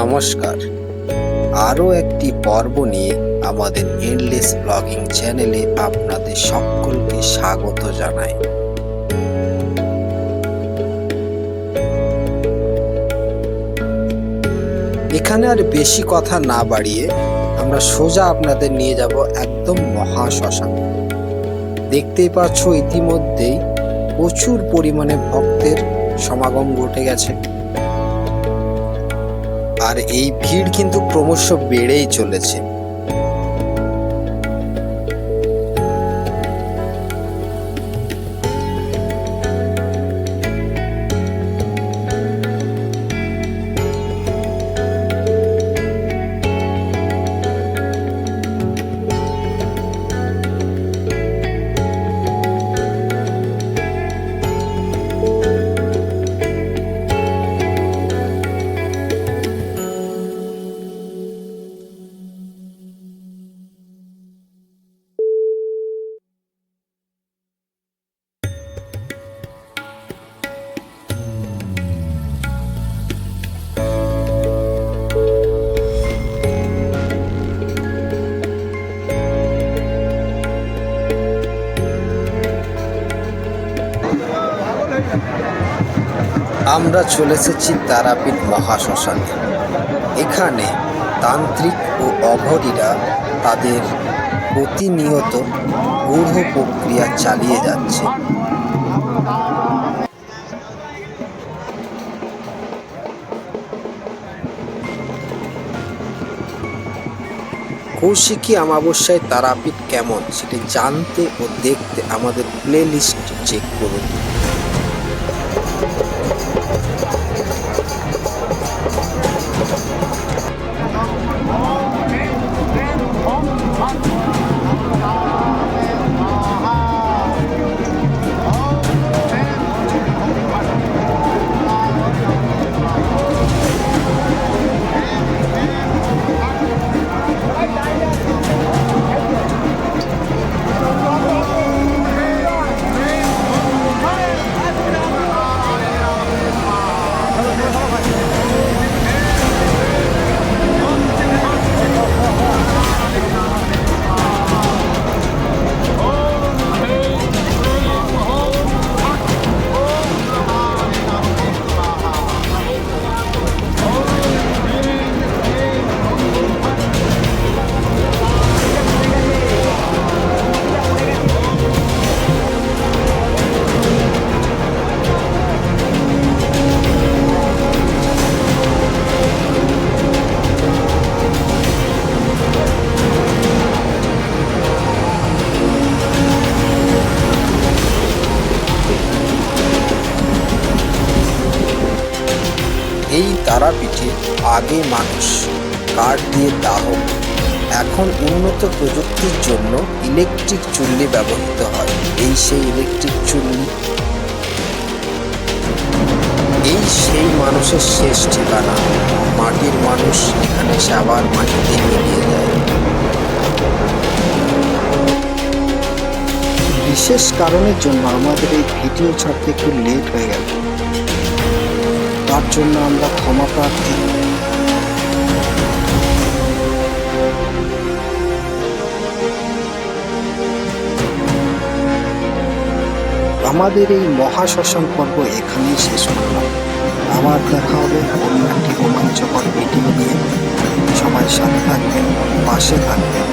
নমস্কার। আরও একটি পর্ব নিয়ে আমাদের এন্ডলেস ব্লগিং চ্যানেলে আপনাদের সকলকে স্বাগত জানাই। এখানে আর বেশি কথা না বাড়িয়ে আমরা সোজা আপনাদের নিয়ে যাব একদম মহা শ্মশান দেখতেই পাচ্ছ ইতিমধ্যেই প্রচুর পরিমাণে ভক্তের সমাগম ঘটে গেছে। আর এই ভিড় কিন্তু ক্রমশ বেড়েই চলেছে। আমরা চলে এসেছি তারাপীঠ মহাশ্মশানে। এখানে তান্ত্রিক ও অঘরীরা তাদের প্রতিনিয়ত গূঢ় প্রক্রিয়া চালিয়ে যাচ্ছে। কৌশিকী অমাবস্যায় তারাপীঠ কেমন সেটি জানতে ও দেখতে আমাদের প্লে লিস্ট চেক করুন। Thank you. এই তারাপীঠে আগে মানুষ। কাঠ দিয়ে দাহ এখন উন্নত প্রযুক্তির জন্য ইলেকট্রিক চুল্লি ব্যবহৃত হয়। এই সেই ইলেকট্রিক চুল্লি। এই সেই মানুষের শেষ ঠিকানা। মাটির মানুষ এখানে সে আবার মাটিতে মিলিয়ে যায়। বিশেষ কারণের জন্য আমাদের এই ভিডিও ছাড়তে একটু লেট হয়ে গেল। তার জন্য আমরা ক্ষমা প্রার্থী। আমাদের এই মহাশ্মশান পর্ব এখানেই শেষ করলাম। আবার দেখা হবে অন্য একটি রোমাঞ্চকর ভিডিও নিয়ে। সবাই সাথে থাকবেন, পাশে থাকবেন।